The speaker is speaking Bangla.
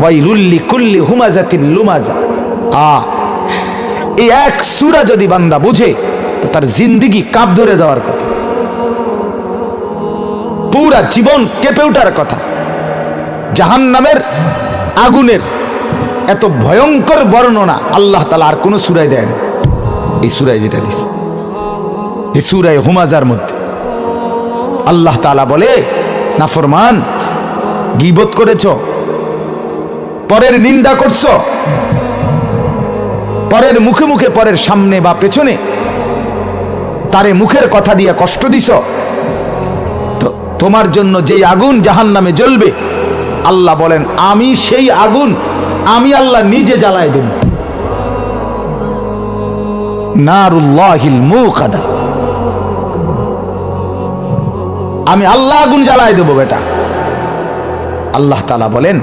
ওয়াইলুল্লি কুল্লি হুমাজাতিন লুমাজা। আ, এই এক সুরা যদি বান্দা বুঝে, তো তার জিন্দিগি কাপ ধরে যাওয়ার কথা। পুরা জীবন কেঁপে ওঠার কথা। জাহান নামের আগুনের এত ভয়ঙ্কর বর্ণনা আল্লাহ তালা আর কোনো সুরায় দেয় না। এই সুরায় যেটা দিস, এই সুরায় হুমাজার মধ্যে। আল্লাহ তালা বলে না নাফরমান, গিবত করেছ পরের নিন্দা করছ? পরের মুখে মুখে পরের সামনে বা পেছনে তারে মুখের কথা দিয়ে কষ্ট দিছ? তোমার জন্য যেই আগুন জাহান নামে জ্বলবে, আল্লাহ বলেন, আমি সেই আগুন আমি আল্লাহ নিজে জ্বালায় দেব। আমি আল্লাহ আগুন জ্বালায় দেব, বেটা। আল্লাহ তালা বলেন